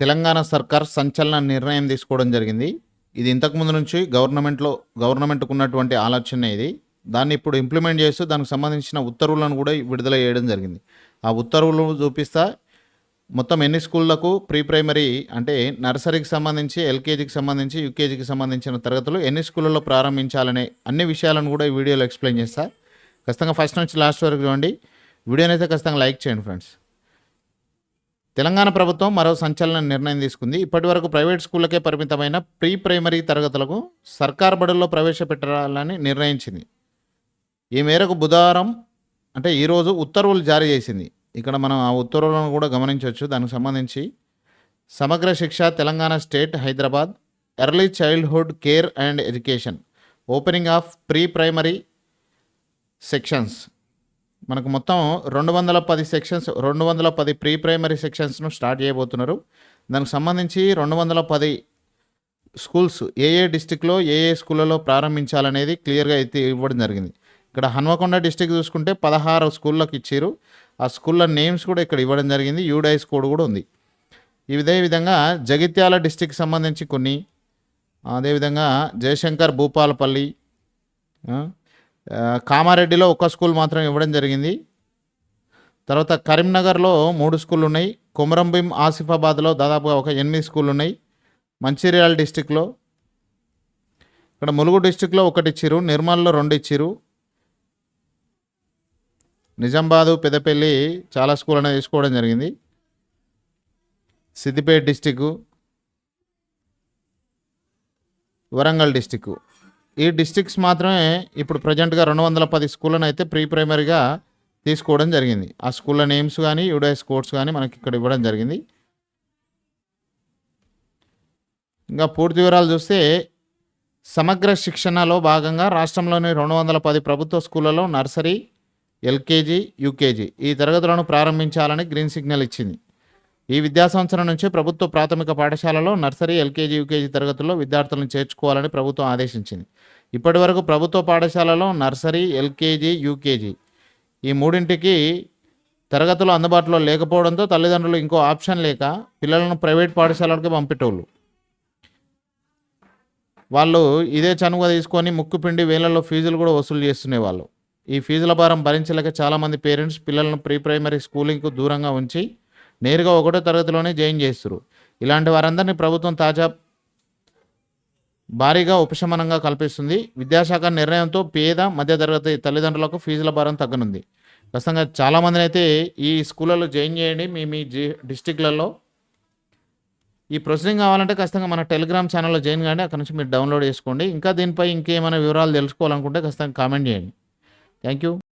తెలంగాణ సర్కార్ సంచలన నిర్ణయం తీసుకోవడం జరిగింది. ఇది ఇంతకుముందు నుంచి గవర్నమెంట్లో గవర్నమెంట్కు ఉన్నటువంటి ఆలోచన ఇది. దాన్ని ఇప్పుడు ఇంప్లిమెంట్ చేస్తూ దానికి సంబంధించిన ఉత్తర్వులను కూడా విడుదల చేయడం జరిగింది. ఆ ఉత్తర్వులు చూపిస్తా మొత్తం ఎన్ని స్కూళ్ళకు ప్రీ ప్రైమరీ అంటే నర్సరీకి సంబంధించి ఎల్కేజీకి సంబంధించి యూకేజీకి సంబంధించిన తరగతులు ఎన్ని స్కూళ్ళలో ప్రారంభించాలనే అన్ని విషయాలను కూడా ఈ వీడియోలో ఎక్స్ప్లెయిన్ చేస్తా. ఖచ్చితంగా ఫస్ట్ నుంచి లాస్ట్ వరకు చూడండి. వీడియోనైతే అయితే ఖచ్చితంగా లైక్ చేయండి ఫ్రెండ్స్. తెలంగాణ ప్రభుత్వం మరో సంచలన నిర్ణయం తీసుకుంది. ఇప్పటివరకు ప్రైవేట్ స్కూళ్ళకే పరిమితమైన ప్రీ ప్రైమరీ తరగతులకు సర్కార్ బడుల్లో ప్రవేశపెట్టాలని నిర్ణయించింది. ఈ మేరకు బుధవారం అంటే ఈరోజు ఉత్తర్వులు జారీ చేసింది. ఇక్కడ మనం ఆ ఉత్తర్వులను కూడా గమనించవచ్చు. దానికి సంబంధించి సమగ్ర శిక్ష Telangana state Hyderabad early childhood care and education opening of pre primary sections. మనకు మొత్తం రెండు వందల పది సెక్షన్స్ రెండు వందల పది ప్రీ ప్రైమరీ సెక్షన్స్ను స్టార్ట్ చేయబోతున్నారు. దానికి సంబంధించి రెండు వందల పది స్కూల్స్ ఏ ఏ డిస్టిక్లో ఏ ఏ స్కూళ్ళలో ప్రారంభించాలనేది క్లియర్గా అయితే ఇవ్వడం జరిగింది. ఇక్కడ హన్మకొండ డిస్టిక్ చూసుకుంటే పదహారు స్కూళ్ళకి ఇచ్చారు. ఆ స్కూళ్ళ నేమ్స్ కూడా ఇక్కడ ఇవ్వడం జరిగింది. యూడైస్ కోడ్ కూడా ఉంది. ఇదే విధంగా జగిత్యాల డిస్టిక్ సంబంధించి కొన్ని అదేవిధంగా జయశంకర్ భూపాలపల్లి కామారెడ్డిలో ఒక స్కూల్ మాత్రం ఇవ్వడం జరిగింది. తర్వాత కరీంనగర్లో మూడు స్కూళ్ళు ఉన్నాయి కొమరంభీం ఆసిఫాబాద్లో దాదాపుగా ఒక ఎనిమిది స్కూళ్ళు ఉన్నాయి మంచిర్యాల డిస్టిక్లో ఇక్కడ ములుగు డిస్టిక్లో ఒకటి ఇచ్చిరు నిర్మల్లో రెండు ఇచ్చిరు నిజామాబాదు పెద్దపల్లి చాలా స్కూల్ అనేది తీసుకోవడం జరిగింది. సిద్దిపేట డిస్టిక్ వరంగల్ డిస్టిక్ ఈ డిస్టిక్స్ మాత్రమే ఇప్పుడు ప్రజెంట్గా రెండు వందల పది స్కూళ్ళను అయితే ప్రీ ప్రైమరీగా తీసుకోవడం జరిగింది. ఆ స్కూళ్ళ నేమ్స్ కానీ యూడైస్ కోడ్స్ కానీ మనకి ఇక్కడ ఇవ్వడం జరిగింది. ఇంకా పూర్తి వివరాలు చూస్తే సమగ్ర శిక్షణలో భాగంగా రాష్ట్రంలోని రెండు వందల పది ప్రభుత్వ స్కూళ్ళలో నర్సరీ ఎల్కేజీ యూకేజీ ఈ తరగతులను ప్రారంభించాలని గ్రీన్ సిగ్నల్ ఇచ్చింది. ఈ విద్యా సంవత్సరం నుంచి ప్రభుత్వ ప్రాథమిక పాఠశాలలో నర్సరీ ఎల్కేజీ యూకేజీ తరగతుల్లో విద్యార్థులను చేర్చుకోవాలని ప్రభుత్వం ఆదేశించింది. ఇప్పటి వరకు ప్రభుత్వ పాఠశాలలో నర్సరీ ఎల్కేజీ యూకేజీ ఈ మూడింటికి తరగతులు అందుబాటులో లేకపోవడంతో తల్లిదండ్రులు ఇంకో ఆప్షన్ లేక పిల్లలను ప్రైవేట్ పాఠశాలలకు పంపేటోళ్ళు. వాళ్ళు ఇదే చనుగ తీసుకొని ముక్కు పిండి వేలల్లో ఫీజులు కూడా వసూలు చేస్తునేవాళ్ళు ఈ ఫీజుల భారం భరించలేక చాలామంది పేరెంట్స్ పిల్లలను ప్రీ ప్రైమరీ స్కూలింగ్కు దూరంగా ఉంచి నేరుగా ఒకటో తరగతిలోనే జాయిన్ చేస్తారు ఇలాంటి వారందరినీ ప్రభుత్వం తాజా భారీగా ఉపశమనంగా కల్పిస్తుంది. విద్యాశాఖ నిర్ణయంతో పేద మధ్యతరగతి తల్లిదండ్రులకు ఫీజుల భారం తగ్గనుంది. ఖచ్చితంగా చాలామందిని అయితే ఈ స్కూళ్ళలో జాయిన్ చేయండి. మీ మీ జి డిస్టిక్లలో ఈ ప్రొసీడింగ్ కావాలంటే ఖచ్చితంగా మన టెలిగ్రామ్ ఛానల్లో జాయిన్ కానీ అక్కడ నుంచి మీరు డౌన్లోడ్ చేసుకోండి. ఇంకా దీనిపై ఇంకేమైనా వివరాలు తెలుసుకోవాలనుకుంటే ఖచ్చితంగా కామెంట్ చేయండి. Thank you.